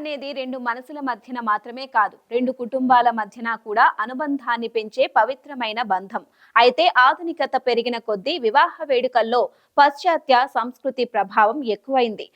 అనేది రెండు మనసుల మధ్యన మాత్రమే కాదు రెండు కుటుంబాల మధ్యన కూడా అనుబంధాన్ని పెంచే పవిత్రమైన బంధం. అయితే ఆధునికత పెరిగిన కొద్దీ వివాహ వేడుకల్లో పాశ్చాత్య సంస్కృతి ప్రభావం ఎక్కువైంది.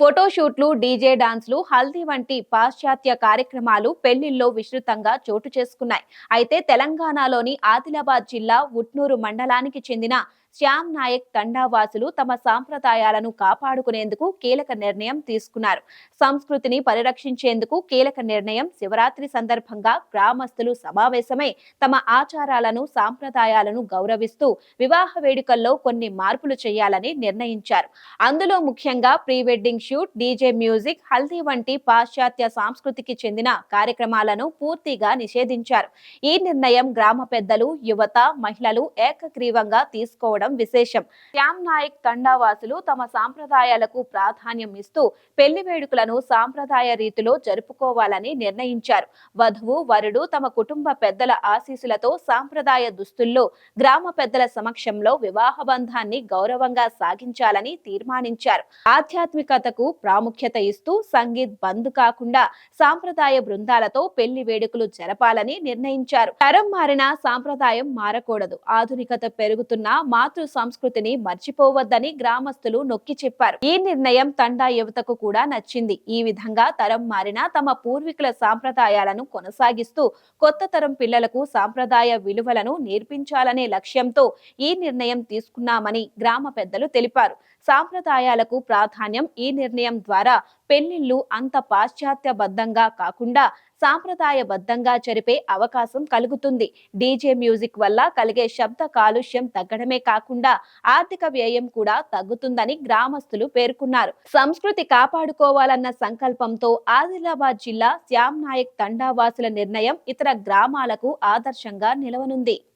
ఫోటోషూట్లు డీజే డాన్స్లు హల్దీ వంటి పాశ్చాత్య కార్యక్రమాలు పెళ్ళిల్లో విస్తృతంగా చోటు చేసుకున్నాయి. అయితే తెలంగాణలోని ఆదిలాబాద్ జిల్లా ఉట్నూరు మండలానికి చెందిన శ్యామ్ నాయక్ తండావాసులు తమ సాంప్రదాయాలను కాపాడుకునేందుకు కీలక నిర్ణయం తీసుకున్నారు. సంస్కృతిని రక్షించేందుకు కీలక నిర్ణయం శివరాత్రి సందర్భంగా గ్రామస్తులు సమావేశమై తమ ఆచారాలను సాంప్రదాయాలను గౌరవిస్తూ వివాహ వేడుకల్లో కొన్ని మార్పులు చేయాలని నిర్ణయించారు. అందులో ముఖ్యంగా pre wedding shoot DJ music haldi వంటి పాశ్చాత్య సంస్కృతికి చెందిన కార్యక్రమాలను పూర్తిగా నిషేధించారు. ఈ నిర్ణయం గ్రామ పెద్దలు యువత మహిళలు ఏకగ్రీవంగా తీసుకోవడం విశేషం. శ్యామ్ నాయక్ తండావాసులు తమ సాంప్రదాయాలకు ప్రాధాన్యం ఇస్తూ పెళ్ళి వేడుకలను సాంప్రదాయ రీతిలో జరుపుకోవాలని నిర్ణయించారు. వధువు వరుడు తమ కుటుంబ పెద్దల ఆశీస్సులతో సాంప్రదాయ దుస్తుల్లో గ్రామ పెద్దల సమక్షంలో వివాహ బంధాన్ని గౌరవంగా సాగించాలని తీర్మానించారు. ఆధ్యాత్మికతకు ప్రాముఖ్యత ఇస్తూ సంగీత్ బంద్ కాకుండా సాంప్రదాయ బృందాలతో పెళ్ళి వేడుకలు జరపాలని నిర్ణయించారు. తరం మారిన సాంప్రదాయం మారకూడదు. ఆధునికత పెరుగుతున్న మాతృ సంస్కృతిని మర్చిపోవద్దని గ్రామస్తులు నొక్కి చెప్పారు. ఈ నిర్ణయం తండా యువతకు కూడా నచ్చింది. ఈ విధంగా తరం మారిన తమ పూర్వీకుల సాంప్రదాయాలను కొనసాగిస్తూ కొత్త తరం పిల్లలకు సాంప్రదాయ విలువలను నేర్పించాలనే లక్ష్యంతో ఈ నిర్ణయం తీసుకున్నామని గ్రామ పెద్దలు తెలిపారు. సాంప్రదాయాలకు ప్రాధాన్యం ఈ నిర్ణయం ద్వారా పెళ్ళిళ్ళు అంత పాశ్చాత్యబద్ధంగా కాకుండా సాంప్రదాయబద్ధంగా జరిపే అవకాశం కలుగుతుంది. డీజే మ్యూజిక్ వల్ల కలిగే శబ్ద కాలుష్యం తగ్గడమే కాకుండా ఆర్థిక వ్యయం కూడా తగ్గుతుందని గ్రామస్తులు పేర్కొన్నారు. సంస్కృతి కాపాడుకోవాలన్న సంకల్పంతో ఆదిలాబాద్ జిల్లా శ్యామ్ నాయక్ తండావాసుల నిర్ణయం ఇతర గ్రామాలకు ఆదర్శంగా నిలవనుంది.